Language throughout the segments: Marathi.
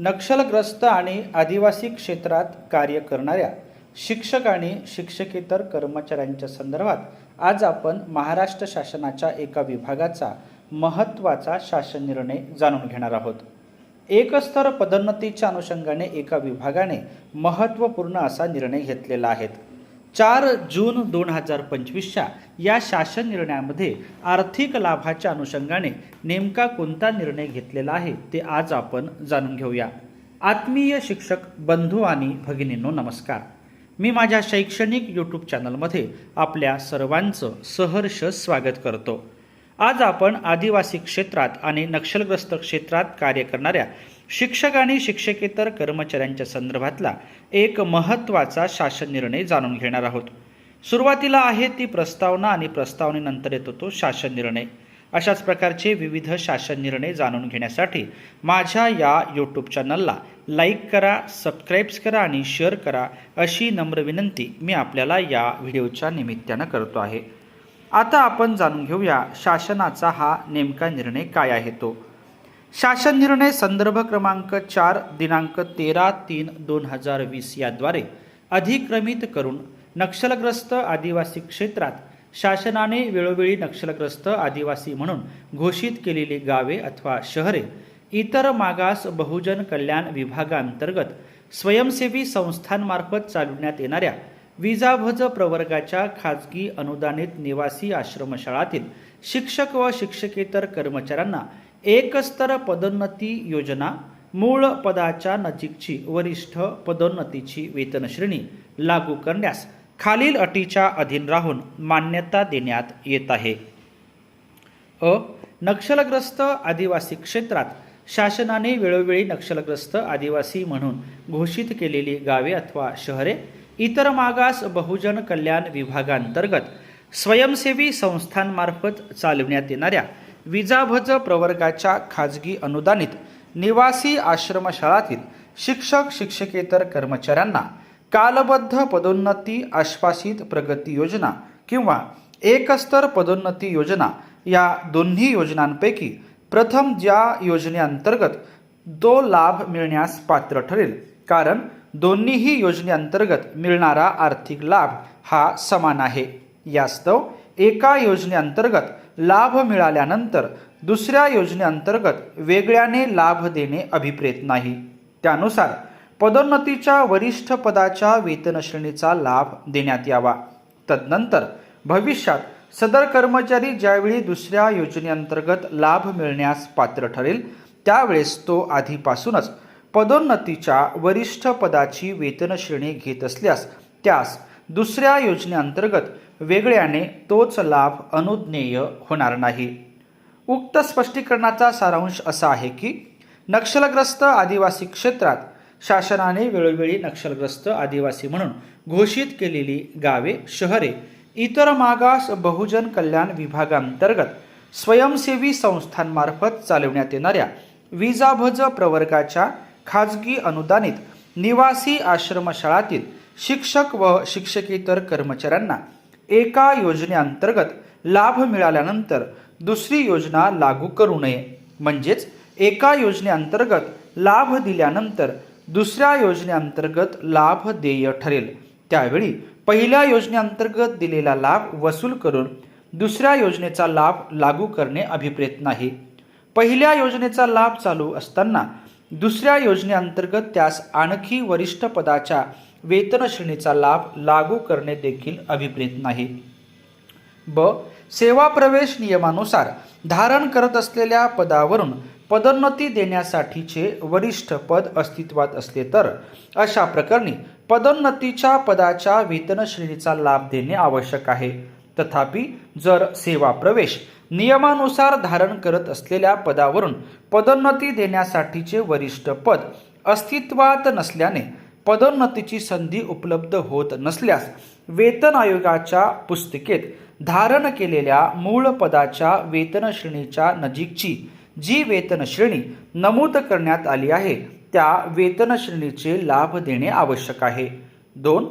नक्षलग्रस्त आणि आदिवासी क्षेत्रात कार्य करणाऱ्या शिक्षक आणि शिक्षकेतर कर्मचाऱ्यांच्या संदर्भात आज आपण महाराष्ट्र शासनाच्या एका विभागाचा महत्त्वाचा शासन निर्णय जाणून घेणार आहोत. एकस्तर पदोन्नतीच्या अनुषंगाने एका विभागाने महत्त्वपूर्ण असा निर्णय घेतलेला आहे. चार जून दोन हजार पंचवीसच्या या शासन निर्णयामध्ये आर्थिक लाभाच्या अनुषंगाने नेमका कोणता निर्णय घेतलेला आहे ते आज आपण जाणून घेऊया. आत्मीय शिक्षक बंधू आणि भगिनींनो नमस्कार. मी माझ्या शैक्षणिक यूट्यूब चॅनलमध्ये आपल्या सर्वांचं सहर्ष स्वागत करतो. आज आपण आदिवासी क्षेत्रात आणि नक्षलग्रस्त क्षेत्रात कार्य करणाऱ्या शिक्षक आणि शिक्षकेतर कर्मचाऱ्यांच्या संदर्भातला एक महत्त्वाचा शासन निर्णय जाणून घेणार आहोत. सुरुवातीला आहे ती प्रस्तावना आणि प्रस्तावनेनंतर येतो तो शासन निर्णय. अशाच प्रकारचे विविध शासन निर्णय जाणून घेण्यासाठी माझ्या या यूट्यूब चॅनलला लाईक करा सबस्क्राईब्स करा आणि शेअर करा अशी नम्र विनंती मी आपल्याला या व्हिडिओच्या निमित्तानं करतो आहे. आता आपण जाणून घेऊया शासनाचा हा नेमका निर्णय काय आहे तो. शासन निर्णय संदर्भ क्रमांक चार दिनांक तेरा तीन दोन हजार वीस याद्वारे अधिक्रमित करून नक्षलग्रस्त आदिवासी क्षेत्रात शासनाने वेळोवेळी नक्षलग्रस्त आदिवासी म्हणून घोषित केलेली गावे अथवा शहरे इतर मागास बहुजन कल्याण विभागांतर्गत स्वयंसेवी संस्थांमार्फत चालवण्यात येणाऱ्या विजाभज प्रवर्गाच्या खाजगी अनुदानित निवासी आश्रमशाळातील शिक्षक व शिक्षकेतर कर्मचाऱ्यांना एकस्तर पदोन्नती योजना मूळ पदाच्या नजीकची वरिष्ठ पदोन्नतीची वेतनश्रेणी लागू करण्यास खालील अटीच्या अधीन राहून मान्यता देण्यात येत आहे. अ. नक्षलग्रस्त आदिवासी क्षेत्रात शासनाने वेळोवेळी नक्षलग्रस्त आदिवासी म्हणून घोषित केलेली गावे अथवा शहरे इतर मागास बहुजन कल्याण विभागांतर्गत स्वयंसेवी संस्थांमार्फत चालवण्यात येणाऱ्या विजाभज प्रवर्गाच्या खाजगी अनुदानित निवासी आश्रमशाळातील शिक्षक शिक्षकेतर कर्मचाऱ्यांना कालबद्ध पदोन्नती आश्वासित प्रगती योजना किंवा एकस्तर पदोन्नती योजना या दोन्ही योजनांपैकी प्रथम ज्या योजनेअंतर्गत दो लाभ मिळण्यास पात्र ठरेल कारण दोन्हीही योजनेअंतर्गत मिळणारा आर्थिक लाभ हा समान आहे. यास्तव एका योजनेअंतर्गत लाभ मिळाल्यानंतर दुसऱ्या योजनेअंतर्गत वेगळ्याने लाभ देणे अभिप्रेत नाही. त्यानुसार पदोन्नतीच्या वरिष्ठ पदाच्या वेतनश्रेणीचा लाभ देण्यात यावा. तदनंतर भविष्यात सदर कर्मचारी ज्यावेळी दुसऱ्या योजनेअंतर्गत लाभ मिळण्यास पात्र ठरेल त्यावेळेस तो आधीपासूनच पदोन्नतीच्या वरिष्ठ पदाची वेतनश्रेणी घेत असल्यास त्यास दुसऱ्या योजनेअंतर्गत वेगळ्याने तोच लाभ अनुज्ञेय होणार नाही. उक्त स्पष्टीकरणाचा सारांश असा आहे की नक्षलग्रस्त आदिवासी क्षेत्रात शासनाने वेळोवेळी नक्षलग्रस्त आदिवासी म्हणून घोषित केलेली गावे शहरे इतर मागास बहुजन कल्याण विभागांतर्गत स्वयंसेवी संस्थांमार्फत चालवण्यात येणाऱ्या विजाभज प्रवर्गाच्या खाजगी अनुदानित निवासी आश्रमशाळातील शिक्षक व शिक्षकेतर कर्मचाऱ्यांना एका योजनेअंतर्गत लाभ मिळाल्यानंतर दुसरी योजना लागू करू नये. म्हणजेच एका योजनेअंतर्गत लाभ दिल्यानंतर दुसऱ्या योजनेअंतर्गत लाभ देय ठरेल. त्यावेळी पहिल्या योजनेअंतर्गत दिलेला लाभ वसूल करून दुसऱ्या योजनेचा लाभ लागू करणे अभिप्रेत नाही. पहिल्या योजनेचा लाभ चालू असताना दुसऱ्या योजनेअंतर्गत त्यास आणखी वरिष्ठ पदाच्या वेतन श्रेणीचा लाभ लागू करणे देखील अभिप्रेत नाही. ब. सेवा प्रवेश नियमानुसार धारण करत असलेल्या पदावरून पदोन्नती देण्यासाठीचे वरिष्ठ पद अस्तित्वात असले तर अशा प्रकरणी पदोन्नतीच्या पदाच्या वेतन श्रेणीचा लाभ देणे आवश्यक आहे. तथापि जर सेवा प्रवेश नियमानुसार धारण करत असलेल्या पदावरून पदोन्नती देण्यासाठीचे वरिष्ठ पद अस्तित्वात नसल्याने पदोन्नतीची संधी उपलब्ध होत नसल्यास वेतन आयोगाच्या पुस्तिकेत धारण केलेल्या मूळ पदाच्या वेतन श्रेणीच्या नजीकची जी वेतन श्रेणी नमूद करण्यात आली आहे त्या वेतन श्रेणीचे लाभ देणे आवश्यक आहे. दोन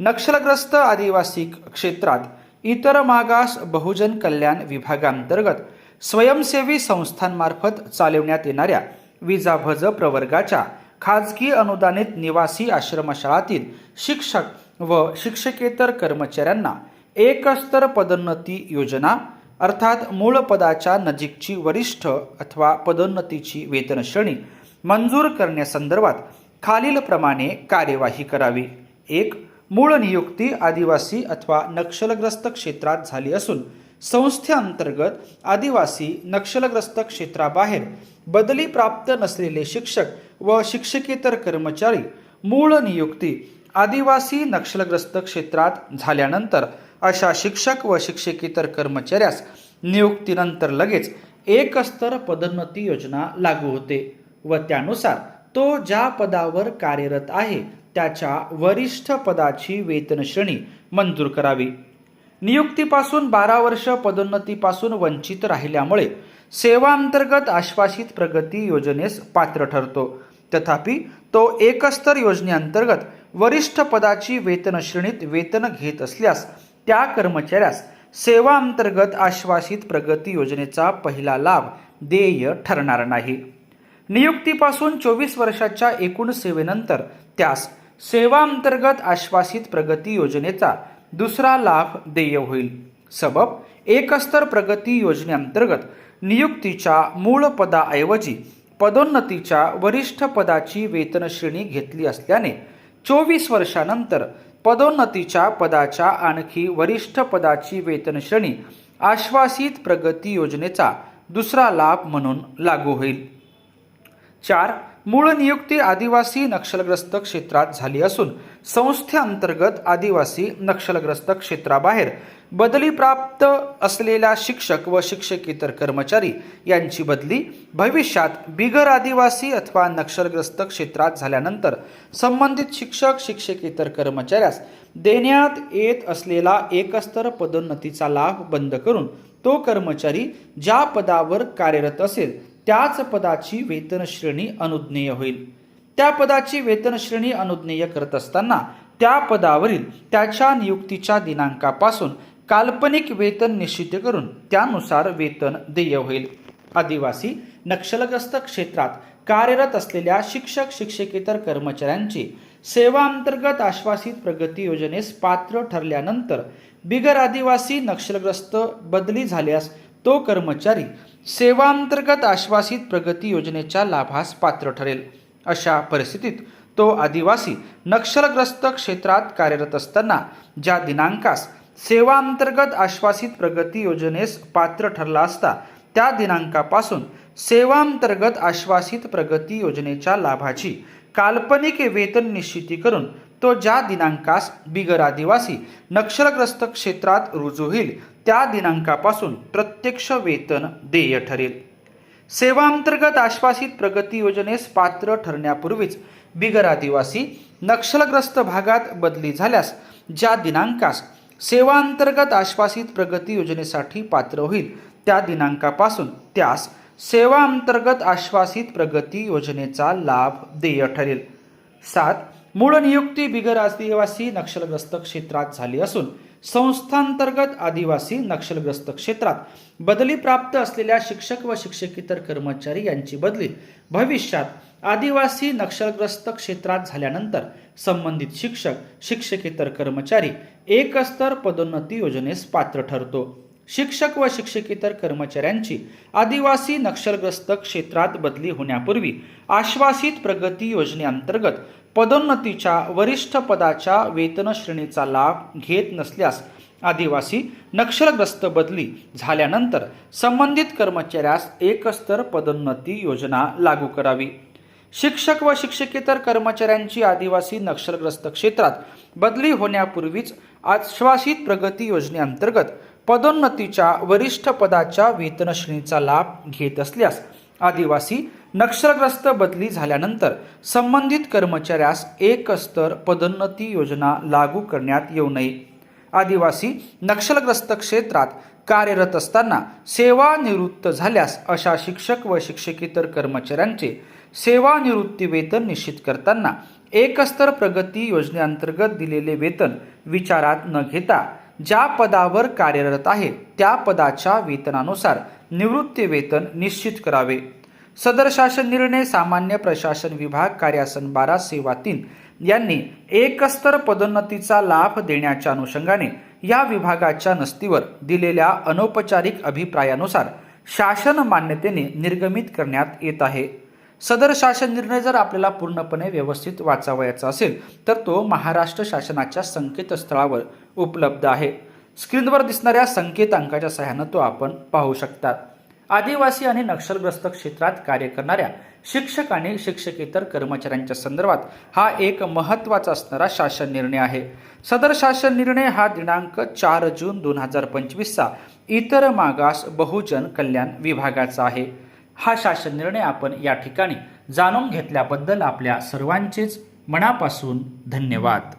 नक्षलग्रस्त आदिवासी क्षेत्रात इतर मागास बहुजन कल्याण विभागांतर्गत स्वयंसेवी संस्थांमार्फत चालवण्यात येणाऱ्या विजाभज प्रवर्गाच्या खाजगी अनुदानित निवासी आश्रमशाळातील शिक्षक व शिक्षकेतर कर्मचाऱ्यांना एकस्तर पदोन्नती योजना अर्थात मूळ पदाच्या नजीकची वरिष्ठ अथवा पदोन्नतीची वेतन श्रेणी मंजूर करण्यासंदर्भात खालीलप्रमाणे कार्यवाही करावी. एक मूळ नियुक्ती आदिवासी अथवा नक्षलग्रस्त क्षेत्रात झाली असून संस्थेअंतर्गत आदिवासी नक्षलग्रस्त क्षेत्राबाहेर बदली प्राप्त नसलेले शिक्षक व शिक्षकेतर कर्मचारी मूळ नियुक्ती आदिवासी नक्षलग्रस्त क्षेत्रात झाल्यानंतर अशा शिक्षक व शिक्षकेतर कर्मचाऱ्यास नियुक्तीनंतर लगेच एक स्तर पदोन्नती योजना लागू होते व त्यानुसार तो ज्या पदावर कार्यरत आहे त्याच्या वरिष्ठ पदाची वेतनश्रेणी मंजूर करावी. नियुक्तीपासून बारा वर्ष पदोन्नतीपासून वंचित राहिल्यामुळे सेवांतर्गत आश्वासित प्रगती योजनेस पात्र ठरतो. तथापि तो एकस्तर योजनेअंतर्गत वरिष्ठ पदाची वेतन श्रेणीत वेतन घेत असल्यास त्या कर्मचाऱ्यास सेवा अंतर्गत आश्वासित प्रगती योजनेचा पहिला लाभ देय ठरणार नाही. नियुक्तीपासून चोवीस वर्षाच्या एकूण सेवेनंतर त्यास सेवा अंतर्गत आश्वासित प्रगती योजनेचा दुसरा लाभ देय होईल. सबब एकस्तर प्रगती योजनेअंतर्गत नियुक्तीच्या मूळ पदाऐवजी पदोन्नतीच्या वरिष्ठ पदाची वेतनश्रेणी घेतली असल्याने चोवीस वर्षानंतर पदोन्नतीच्या पदाच्या आणखी वरिष्ठ पदाची वेतन श्रेणी आश्वासित प्रगती योजनेचा दुसरा लाभ म्हणून लागू होईल. चार मूळ नियुक्ती आदिवासी नक्षलग्रस्त क्षेत्रात झाली असून संस्थेअंतर्गत आदिवासी नक्षलग्रस्त क्षेत्राबाहेर बदली प्राप्त असलेल्या शिक्षक व शिक्षकेतर कर्मचारी यांची बदली भविष्यात बिगर आदिवासी अथवा नक्षलग्रस्त क्षेत्रात झाल्यानंतर संबंधित शिक्षक शिक्षकेतर कर्मचाऱ्यास देण्यात येत असलेला एकस्तर पदोन्नतीचा लाभ बंद करून तो कर्मचारी ज्या पदावर कार्यरत असेल त्याच पदाची वेतन श्रेणी अनुज्ञेय होईल. त्या पदाची वेतन श्रेणी अनुज्ञेय करत असताना त्या पदावरील त्याच्या नियुक्तीच्या दिनांकापासून काल्पनिक वेतन निश्चित करून त्यानुसार वेतन देय होईल. आदिवासी नक्षलग्रस्त क्षेत्रात कार्यरत असलेल्या शिक्षक शिक्षकेतर कर्मचाऱ्यांची सेवा अंतर्गत आश्वासित प्रगती योजनेस पात्र ठरल्यानंतर बिगर आदिवासी नक्षलग्रस्त बदली झाल्यास तो कर्मचारी सेवांतर्गत आश्वासित प्रगती योजनेच्या लाभास पात्र ठरेल. अशा परिस्थितीत तो आदिवासी नक्षलग्रस्त क्षेत्रात कार्यरत असताना ज्या दिनांकास सेवांतर्गत आश्वासित प्रगती योजनेस पात्र ठरला असता त्या दिनांकापासून सेवांतर्गत आश्वासित प्रगती योजनेच्या लाभाची काल्पनिक वेतन निश्चिती करून तो ज्या दिनांकास बिगर आदिवासी नक्षलग्रस्त क्षेत्रात रुजू होईल त्या दिनांकापासून प्रत्यक्ष वेतन देय ठरेल. सेवांतर्गत आश्वासित प्रगती योजनेस पात्र ठरण्यापूर्वीच बिगर आदिवासी नक्षलग्रस्त भागात बदली झाल्यास ज्या दिनांकास सेवांतर्गत आश्वासित प्रगती योजनेसाठी पात्र होईल त्या दिनांकापासून त्यास सेवा अंतर्गत आश्वासित प्रगती योजनेचा लाभ देय ठरेल. सात मूळ नियुक्ती बिगर आदिवासी नक्षलग्रस्त क्षेत्रात झाली असून संस्थांतर्गत आदिवासी नक्षलग्रस्त क्षेत्रात बदली प्राप्त असलेल्या शिक्षक व शिक्षकेतर कर्मचारी यांची बदली भविष्यात आदिवासी नक्षलग्रस्त क्षेत्रात झाल्यानंतर संबंधित शिक्षक शिक्षकेतर कर्मचारी एकस्तर पदोन्नती योजनेस पात्र ठरतो. शिक्षक व शिक्षकेतर कर्मचाऱ्यांची आदिवासी नक्षलग्रस्त क्षेत्रात बदली होण्यापूर्वी आश्वासित प्रगती योजनेअंतर्गत पदोन्नतीच्या वरिष्ठ पदाच्या वेतन श्रेणीचा लाभ घेत नसल्यास आदिवासी नक्षलग्रस्त बदली झाल्यानंतर संबंधित कर्मचाऱ्यास एकस्तर पदोन्नती योजना लागू करावी. शिक्षक व शिक्षकेतर कर्मचाऱ्यांची आदिवासी नक्षलग्रस्त क्षेत्रात बदली होण्यापूर्वीच आश्वासित प्रगती योजनेअंतर्गत पदोन्नतीच्या वरिष्ठ पदाच्या वेतन श्रेणीचा लाभ घेत असल्यास आदिवासी नक्षलग्रस्त बदली झाल्यानंतर संबंधित कर्मचाऱ्यास एक स्तर पदोन्नती योजना लागू करण्यात येऊ नये. आदिवासी नक्षलग्रस्त क्षेत्रात कार्यरत असताना सेवानिवृत्त झाल्यास अशा शिक्षक व शिक्षकेतर कर्मचाऱ्यांचे सेवानिवृत्ती वेतन निश्चित करताना एकस्तर प्रगती योजनेअंतर्गत दिलेले वेतन विचारात न घेता ज्या पदावर कार्यरत आहे त्या पदाच्या वेतनानुसार निवृत्ती वेतन निश्चित करावे. सदर शासन निर्णय सामान्य प्रशासन विभाग कार्यासन बारा सेवा तीन यांनी एकस्तर पदोन्नतीचा लाभ देण्याच्या अनुषंगाने या विभागाच्या नस्तीवर दिलेल्या अनौपचारिक अभिप्रायानुसार शासन मान्यतेने निर्गमित करण्यात येत आहे. सदर शासन निर्णय जर आपल्याला पूर्णपणे व्यवस्थित वाचावयाचा असेल तर तो महाराष्ट्र शासनाच्या संकेतस्थळावर उपलब्ध आहे. स्क्रीनवर दिसणाऱ्या संकेतांकाच्या सहाय्यानं तो आपण पाहू शकतात आदिवासी आणि नक्षलग्रस्त क्षेत्रात कार्य करणाऱ्या शिक्षक आणि शिक्षकेतर कर्मचाऱ्यांच्या संदर्भात हा एक महत्त्वाचा असणारा शासन निर्णय आहे. सदर शासन निर्णय हा दिनांक चार जून दोन हजार पंचवीसचा इतर मागास बहुजन कल्याण विभागाचा आहे. हा शासन निर्णय आपण या ठिकाणी जाणून घेतल्याबद्दल आपल्या सर्वांचेच मनापासून धन्यवाद.